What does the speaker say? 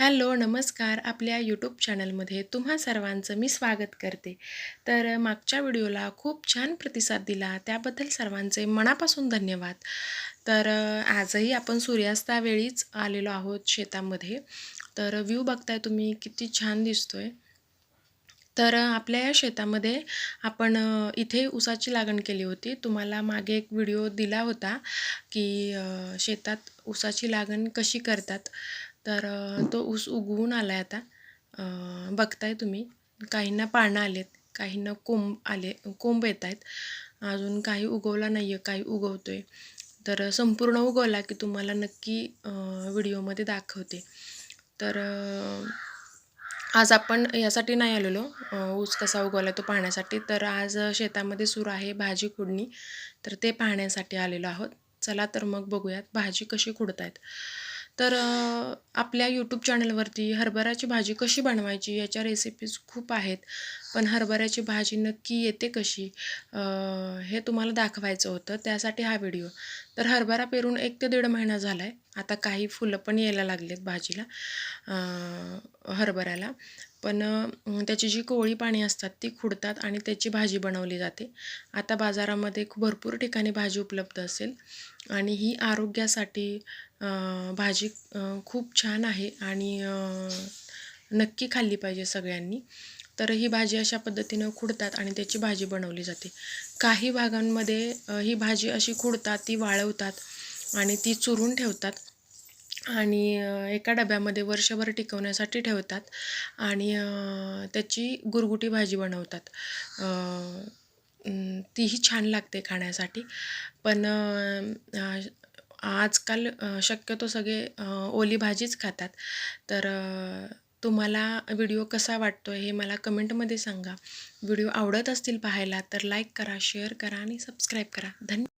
Hello नमस्कार. आपल्या YouTube चॅनलमध्ये तुम्हा सर्वांचं मी स्वागत करते. तर मागच्या व्हिडिओला खूप छान प्रतिसाद दिला. त्याबद्दल सर्वांचे मनापासून धन्यवाद. तर आजही आपण सूर्यास्तावेळीच आलेलो आहोत शेतामध्ये. तर व्ह्यू बघताय तुम्ही किती छान दिसतोय. तर आपल्या या शेतामध्ये आपण इथे ऊसाची लागण केली होती. तुम्हाला मागे एक व्हिडिओ दिला होता की शेतात ऊसाची लागण कशी करतात. तर तो ऊस उगवून आला आहे आता बघताय तुम्ही. काहींना पानं आलेत काहींना कोंब आले कोंब येत आहेत अजून काही उगवला नाही आहे काही उगवतो आहे तर संपूर्ण उगवला की तुम्हाला नक्की व्हिडिओमध्ये दाखवते. तर आज आपण यासाठी नाही आलेलो. ऊस कसा उगवला तो पाहण्यासाठी. तर आज शेतामध्ये सुरू आहे भाजी खुडणी. तर ते पाहण्यासाठी आलेलो आहोत. चला तर मग बघूयात भाजी कशी खुडतायत. तर आपल्या यूट्यूब चॅनलवरती हरभऱ्याची भाजी कशी बनवायची याच्या रेसिपीज खूप आहेत. पण हरभऱ्याची भाजी नक्की येते कशी? हे तुम्हाला दाखवायचं होतं त्यासाठी हा व्हिडिओ. तर हरभरा पेरून एक ते दीड महिना झाला आहे आता काही फुलं पण यायला लागलेत भाजीला हरभऱ्याला. पण त्याची जी कोवळी पाणी असतात ती खुडतात आणि त्याची भाजी बनवली जाते. आता बाजारामध्ये भरपूर ठिकाणी भाजी उपलब्ध असेल आणि ही आरोग्यासाठी भाजी खूप छान आहे आणि नक्की खाल्ली पाहिजे सगळ्यांनी. तर ही भाजी अशा पद्धतीनं खुडतात आणि त्याची भाजी बनवली जाते. काही भागांमध्ये ही भाजी अशी खुडतात ती वाळवतात आणि ती चुरून ठेवतात आणि एका डब्यामध्ये वर्षभर टिकवण्यासाठी ठेवतात आणि त्याची गुरगुटी भाजी बनवतात. तीही छान लागते खाण्यासाठी. पण आजकाल शक्यतो सगळे ओली भाजीच खातात. तर तुम्हाला व्हिडिओ कसा वाटतो हे मला कमेंटमध्ये सांगा. व्हिडिओ आवडत असतील पाहायला तर लाईक करा शेअर करा आणि सबस्क्राईब करा. धन्यवाद